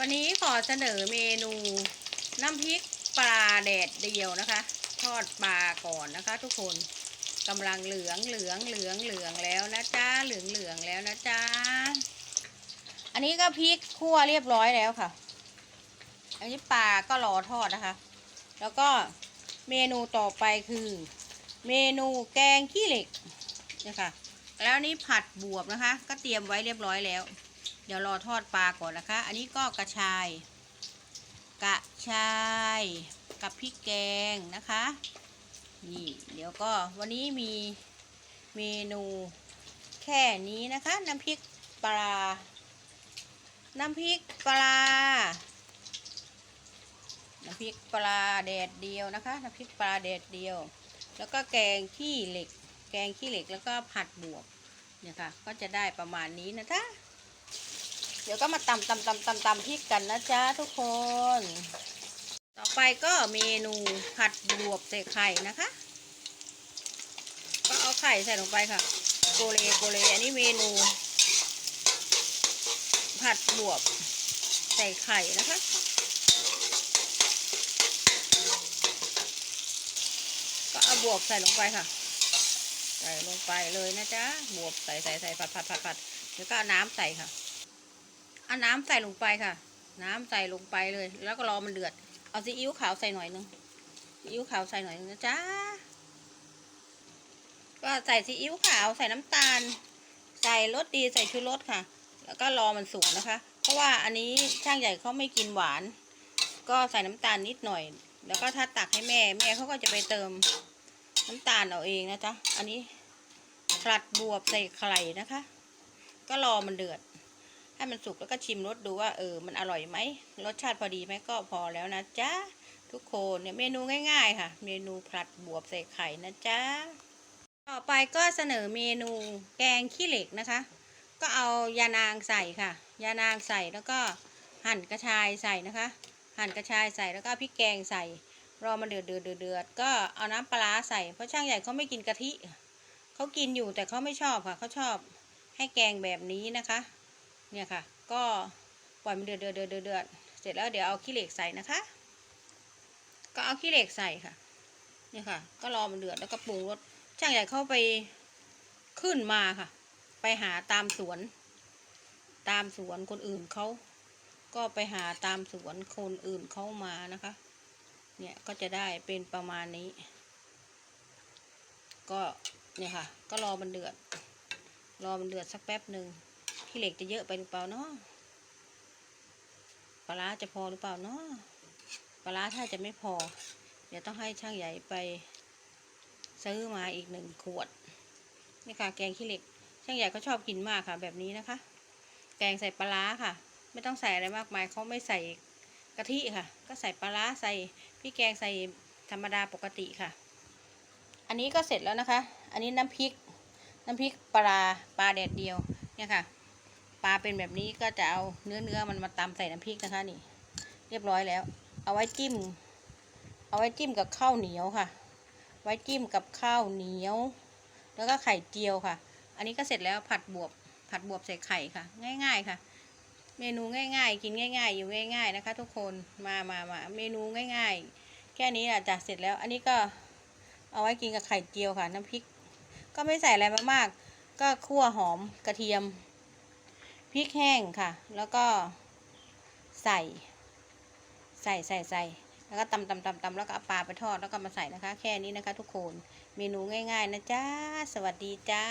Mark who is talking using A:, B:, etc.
A: วันนี้ขอเสนอเมนูน้ำพริกปลาแดดเดียวนะคะ ทอดปลาก่อนนะคะ ทุกคนกำลังเหลืองเหลืองเหลืองเหลืองแล้วนะจ๊ะเหลืองเหลืองแล้วนะจ๊ะอันนี้ก็พริกคั่วเรียบร้อยแล้วค่ะ อันนี้ปลาก็รอทอดนะคะ แล้วก็เมนูต่อไปคือ เมนูแกงขี้เหล็กนะคะแล้วนี่ผัดบวบนะคะ ก็เตรียมไว้เรียบร้อยแล้ว เดี๋ยวรอทอดปลาก่อนนะคะ อันนี้ก็กระชาย กระชายกับพริกแกงนะคะ นี่ เดี๋ยวก็วันนี้มีเมนูแค่นี้นะคะ น้ำพริกปลา น้ำพริกปลา น้ำพริกปลาแดดเดียวนะคะ น้ำพริกปลาแดดเดียว แล้วก็แกงขี้เหล็ก แกงขี้เหล็กแล้วก็ผัดบวบเนี่ยค่ะ ก็จะได้ประมาณนี้นะจ๊ะ เดี๋ยวก็มาตำตำตำตำตำพริกกันนะจ๊ะทุกคน ต่อไปก็เมนูผัดบวบใส่ไข่นะคะ ก็เอาไข่ใส่ลงไปค่ะ โกเลโกเลอันนี้เมนู ผัดบวบใส่ไข่นะคะก็เอาบวบใส่ลงไปค่ะ ใส่ลงไปเลยนะจ๊ะบวบใส่ใส่ใส่ผัดผัดผัดผัดเดี๋ยวก็น้ำใส่ค่ะ เอาน้ำใส่ลงไปค่ะ น้ำใส่ลงไปเลย แล้วก็รอมันเดือด เอาซีอิ๊วขาวใส่หน่อยนึงซีอิ๊วขาวใส่หน่อยนึงนะจ๊ะก็ใส่ซีอิ๊วขาวใส่น้ำตาล ใส่รสดีใส่ชูรสค่ะ แล้วก็รอมันสุกนะคะ เพราะว่าอันนี้ช่างใหญ่เขาไม่กินหวาน ก็ใส่น้ำตาลนิดหน่อย แล้วก็ถ้าตักให้แม่แม่เขาก็จะไปเติมน้ำตาลเอาเองนะจ๊ะอันนี้ผลัดบวบใส่ไข่นะคะ ก็รอมันเดือด ให้มันสุกแล้วก็ชิมรสดูว่าเออมันอร่อยไหมรสชาติพอดีไหมก็พอแล้วนะจ๊ะทุกคนเนี่ยเมนูง่ายๆ ค่ะ เมนูผัดบวบใส่ไข่นะจ๊ะต่อไปก็เสนอเมนูแกงขี้เหล็กนะคะ ก็เอายานางใส่ค่ะ ยานางใส่แล้วก็หั่นกระชายใส่นะคะ หั่นกระชายใส่แล้วก็พริกแกงใส่ รอมันเดือดเดือดเดือดก็เอาน้ำปลาใส่เพราะช่างใหญ่เขาไม่กินกะทิเขากินอยู่แต่เขาไม่ชอบค่ะเขาชอบให้แกงแบบนี้นะคะ เนี่ยค่ะ ก็ปล่อยมันเดือดเดือดเดือดเดือดเสร็จแล้วเดี๋ยวเอาขี้เหล็กใส่นะคะ ก็เอาขี้เหล็กใส่ค่ะ เนี่ยค่ะ ก็รอมันเดือดแล้วก็ปรุงรสช่างใหญ่เข้าไปขึ้นมาค่ะ ไปหาตามสวน ตามสวนคนอื่นเขาก็ไปหาตามสวนคนอื่นเขามานะคะ เนี่ยก็จะได้เป็นประมาณนี้ ก็เนี่ยค่ะ ก็รอมันเดือด รอมันเดือดสักแป๊บหนึ่ง ขี้เหล็กจะเยอะไปหรือเปล่าเนาะปลาร้าจะพอหรือเปล่าเนาะปลาร้าถ้าจะไม่พอ เดี๋ยวต้องให้ช่างใหญ่ไป ซื้อมาอีกหนึ่งขวดนี่ค่ะ แกงขี้เหล็ก ช่างใหญ่เขาชอบกินมากค่ะ แบบนี้นะคะ แกงใส่ปลาร้าค่ะ ไม่ต้องใส่อะไรมากมายเขาไม่ใส่กะทิค่ะ ก็ใส่ปลาร้าใส่พี่แกงใส่ธรรมดาปกติค่ะ อันนี้ก็เสร็จแล้วนะคะ อันนี้น้ำพริก น้ำพริกปลาปลาแดดเดียวเนี่ยค่ะ ลาเป็นแบบนี้ก็จะเอาเนื้อเนื้อมันมาตำใส่น้ำพริกนะคะนี่ เรียบร้อยแล้ว เอาไว้จิ้ม เอาไว้จิ้มกับข้าวเหนียวค่ะ ไว้จิ้มกับข้าวเหนียว แล้วก็ไข่เจียวค่ะ อันนี้ก็เสร็จแล้วผัดบวบผัดบวบใส่ไข่ค่ะ ง่าย ๆ ค่ะ เมนูง่าย ๆ กินง่าย ๆ อยู่ง่าย ๆนะคะ ทุกคนมามามาเมนูง่าย ๆ แค่นี้อะจะเสร็จแล้ว อันนี้ก็เอาไว้กินกับไข่เจียวค่ะ น้ำพริก ก็ไม่ใส่อะไรมากๆก็คั่วหอมกระเทียม ริกแห้งค่ะ แล้วก็ใส่ ใส่ใส่ใส่แล้วก็ตำตำตำตำแล้วก็เอาปลาไปทอดแล้วก็มาใส่นะคะ แค่นี้นะคะ ทุกคน เมนูง่าย ๆ นะจ๊ะสวัสดีจ้า